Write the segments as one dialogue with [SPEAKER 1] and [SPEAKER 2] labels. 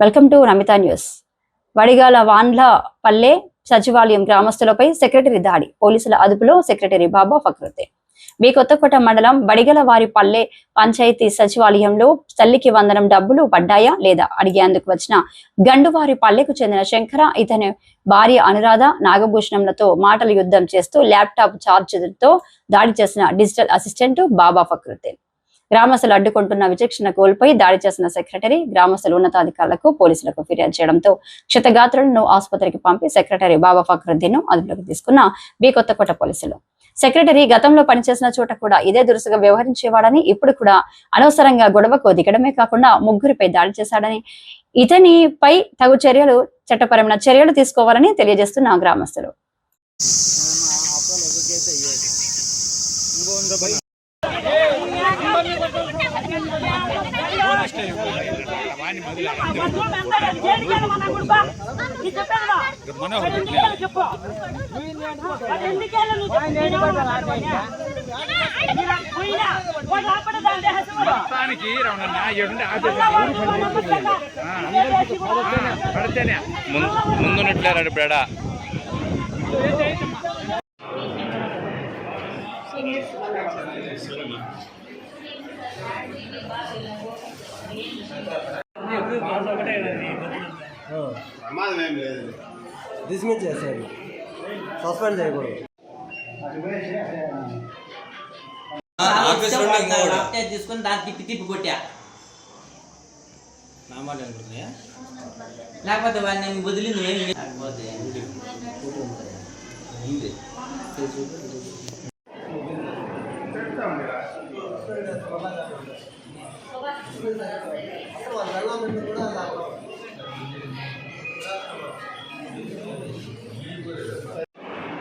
[SPEAKER 1] Welcome to Namitha news. వడిగాల వాన్ల పల్లె సచివాలయం గ్రామస్తులపై సెక్రటరీ దాడి. పోలీసుల అదుపులో సెక్రటరీ బాబా ఫక్రుద్దీన్. బి కొత్తకోట మండలం బడిగల వారి పల్లె పంచాయతీ సచివాలయంలో తల్లికి వందనం డబ్బులు పడ్డాయా లేదా అడిగేందుకు వచ్చిన గండువారి పల్లెకు చెందిన శంకర ఇతని భార్య అనురాధ నాగభూషణంలతో మాటల యుద్ధం చేస్తూ ల్యాప్టాప్ ఛార్జర్తో దాడి చేసిన డిజిటల్ అసిస్టెంట్ బాబా ఫక్రుద్దీన్. గ్రామస్తులు అడ్డుకుంటున్న విచక్షణ కోల్పోయి దాడి చేసిన సెక్రటరీ గ్రామస్తులు ఉన్నతాధికారులకు పోలీసులకు ఫిర్యాదు చేయడంతో క్షతగాత్రులను ఆసుపత్రికి పంపి సెక్రటరీ బాబా ఫక్రుద్దీన్ అదుపులోకి తీసుకున్న బి కొత్తకోట పోలీసులు. సెక్రటరీ గతంలో పనిచేసిన చోట కూడా ఇదే దురుసుగా వ్యవహరించేవాడని ఇప్పుడు కూడా అనవసరంగా గొడవకు దిగడమే కాకుండా ముగ్గురిపై దాడి చేశాడని ఇతనిపై తగు చర్యలు చట్టపరమైన చర్యలు తీసుకోవాలని తెలియజేస్తున్న గ్రామస్తులు.
[SPEAKER 2] ముందున్నట్లేరండి బేడ
[SPEAKER 3] ప్రమాదం ఏం లేదు
[SPEAKER 4] డిస్మిస్ చేశారు సస్పెండ్ చేయకూడదు.
[SPEAKER 5] తీసుకొని దాన్ని తిప్పి తిప్పి కొట్టా. లేకపోతే వాడిని నేను వదిలి నువ్వేం లేకపోతే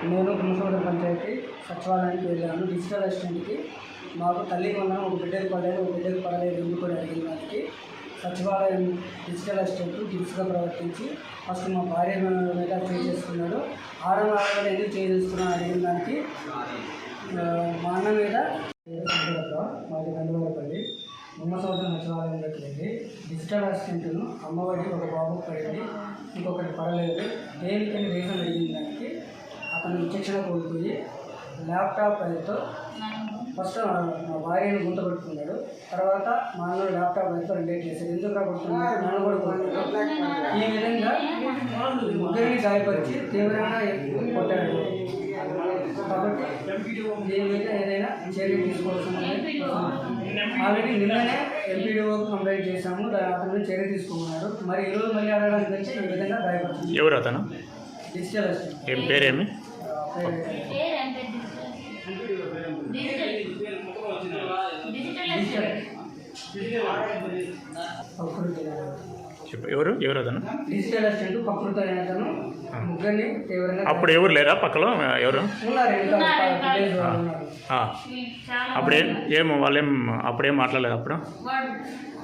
[SPEAKER 6] నేను గుమ్మసోడ పంచాయతీ సచివాలయానికి వెళ్ళాను. డిజిటల్ అసిస్టెంట్కి మాకు తల్లి వందనం ఒక బిడ్డకు పడలేదు ఒక బిడ్డకు పడలేదు ఎందుకు కూడా అడిగిన దానికి సచివాలయం డిజిటల్ అసిస్టెంట్ గిల్స్గా ప్రవర్తించి ఫస్ట్ మా భార్య మీద చేసుకున్నాడు? ఆడవ ఆడవాళ్ళు ఎందుకు చేసుకున్నాను అడిగిన దానికి మా అన్న మీద మాది గండువారపల్లి. గుమ్మసోద సచివాలయం పెట్టింది డిజిటల్ అసిస్టెంట్ను అమ్మఒడికి ఒక బాబు పడింది. ఇంకొకటి పడలేదు. దేనికని రీజన్ అడిగిన దానికి అతను విచక్షణ కోల్పోయి ల్యాప్టాప్ అయితే ఫస్ట్ మా భార్యను గుంత పెట్టుకున్నాడు. తర్వాత మా అన్న ల్యాప్టాప్ అయితే రిలేట్ చేశాడు. ఎందుకు రాబడుతున్నాడు నన్ను కూడా ఈ విధంగా ముగ్గురిని గాయపరిచి తీవ్రంగా కొట్టాడు. కాబట్టి ఏదైనా చర్య తీసుకోవాల్సింది ఆల్రెడీ నిన్ననే ఎంపీడీఓకి కంప్లైంట్ చేశాము. అతని చర్య తీసుకున్నారు మరి ఈరోజు మళ్ళీ అడగడానికి వచ్చి ఈ విధంగా గాయపడుతుంది
[SPEAKER 2] ఎవరు అతను?
[SPEAKER 6] డిజిటల్ అసిస్టెంట్
[SPEAKER 2] ఏం పేరేమి చెప్పు. ఎవరు? ఎవరు అతను?
[SPEAKER 6] డిజిటల్ అసిస్టెంట్ ప్రకృతి అనే అతను ముగ్గురిని తీవ్రంగా
[SPEAKER 2] అప్పుడు ఎవరు లేరా పక్కలో? ఎవరు?
[SPEAKER 6] ఉన్నారు ఇంకా విలేజ్ వాళ్ళు ఉన్నారు.
[SPEAKER 2] ఆ. అప్పుడేం ఏం వాళ్ళేం అప్పుడేం మాట్లాడలేదు అప్పుడు?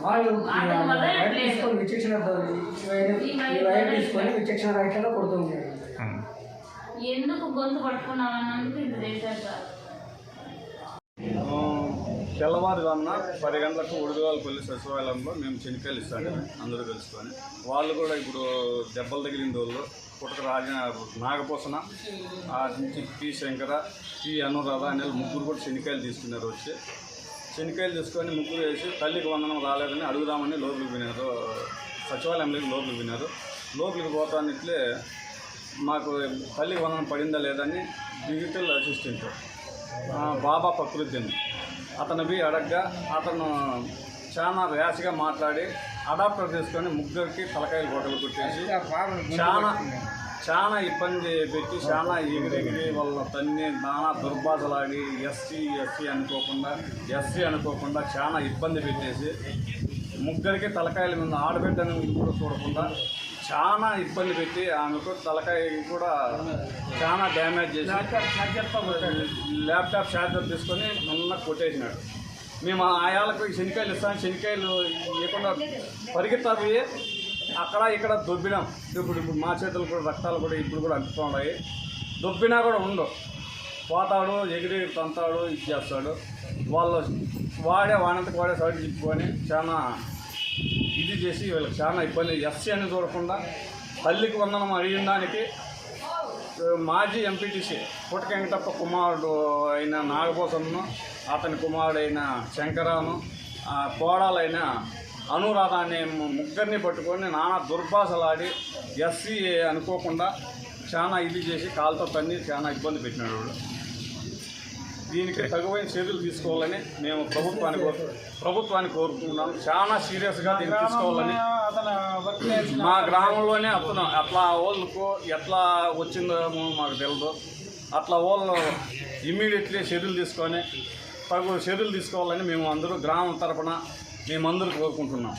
[SPEAKER 6] వాళ్ళు రైట్ తీసుకొని విచక్షణ ఈ రైట్ తీసుకొని విచక్షణ రైట్లో కొడుతూ ఉన్నారు.
[SPEAKER 2] ఆ.
[SPEAKER 7] ఎందుకు గొంతు పట్టుకున్నావు అన్నందుకు ఇది చేశారు సార్?
[SPEAKER 3] తెల్లవారుజామున పది గంటలకు ఉడుదవాలపల్లి సచివాలయంలో మేము చెనికాయలు ఇస్తాము అందరూ కలుసుకొని. వాళ్ళు కూడా ఇప్పుడు దెబ్బలు తగిలిన వాళ్ళు. పుట్టక రాజ నాగపోసన ఆ నుంచి పి శంకర పి అనురాధ అనే ముగ్గురు కూడా శనికాయలు తీసుకున్నారు వచ్చి. శనికాయలు తీసుకొని ముగ్గురు వేసి తల్లికి వందనం రాలేదని అడుగుదామని లోపలికి వినారు సచివాలయంలోకి లోపలికి వినారు లోపలికి పోతానిట్లే మాకు తల్లికి వందనం పడిందా లేదని డిజిటల్ అసిస్టెంట్ బాబా ఫక్రుద్దీన్ అతను పోయి అడగ్గా అతను చాలా ర్యాష్గా మాట్లాడి అడాప్టర్ తీసుకొని ముగ్గురికి తలకాయలు గొడవలు కొట్టేసి చాలా చాలా ఇబ్బంది పెట్టి చాలా ఎగిరెగిరి వాళ్ళ తన్ని నానా దుర్భాషలాడి ఎస్సీ ఎస్సీ అనుకోకుండా ఎస్సీ అనుకోకుండా చాలా ఇబ్బంది పెట్టేసి ముగ్గురికి తలకాయల మీద ఆడబిడ్డని కూడా చూడకుండా చాలా ఇబ్బంది పెట్టి ఆమెకు తలకాయ కూడా చాలా డ్యామేజ్ చేసి ల్యాప్టాప్ ఛార్జర్ తీసుకొని ఉన్న కొట్టేసినాడు. మేము ఆయాలకు శనికాయలు ఇస్తాం శనికాయలు ఇవ్వకుండా పరిగెత్తా పోయి అక్కడ ఇక్కడ దొబ్బినాం. ఇప్పుడు ఇప్పుడు మా చేతులు కూడా రక్తాలు కూడా ఇప్పుడు కూడా అంటుతూ ఉన్నాయి. దొబ్బినా కూడా ఉండవు. పోతాడు ఎగిరి తంతాడు ఇది చేస్తాడు. వాళ్ళు వాడే వానంతకు వాడే సైడ్ తిప్పుకొని చాలా ఇది చేసి వీళ్ళకి చాలా ఇబ్బంది. ఎస్సీ అని చూడకుండా తల్లికి వందనం అడిగిన దానికి మాజీ ఎంపీటీసీ పుట్టకెంకటప్ప కుమారుడు అయిన నాగభూషణను అతని కుమారుడైన శంకరాను కోడాలైన కోడలైన అనురాధ అనే ముగ్గురిని పట్టుకొని నానా దుర్భాషలాడి ఎస్సీ అనుకోకుండా చాలా ఇది చేసి కాలుతో తన్ని చాలా ఇబ్బంది పెట్టినాడు దీనికి తగువైన చర్యలు తీసుకోవాలని మేము ప్రభుత్వాన్ని కోరు ప్రభుత్వాన్ని కోరుకుంటున్నాం. చాలా సీరియస్గా దీన్ని తీసుకోవాలని మా గ్రామంలోనే అతను అట్లా వాళ్ళకు ఎట్లా వచ్చిందో మాకు తెలియదు అట్లా వాళ్ళు ఇమ్మీడియట్లీ చర్యలు తీసుకొని తగు చర్యలు తీసుకోవాలని మేము అందరూ గ్రామం తరపున మేమందరూ కోరుకుంటున్నాం.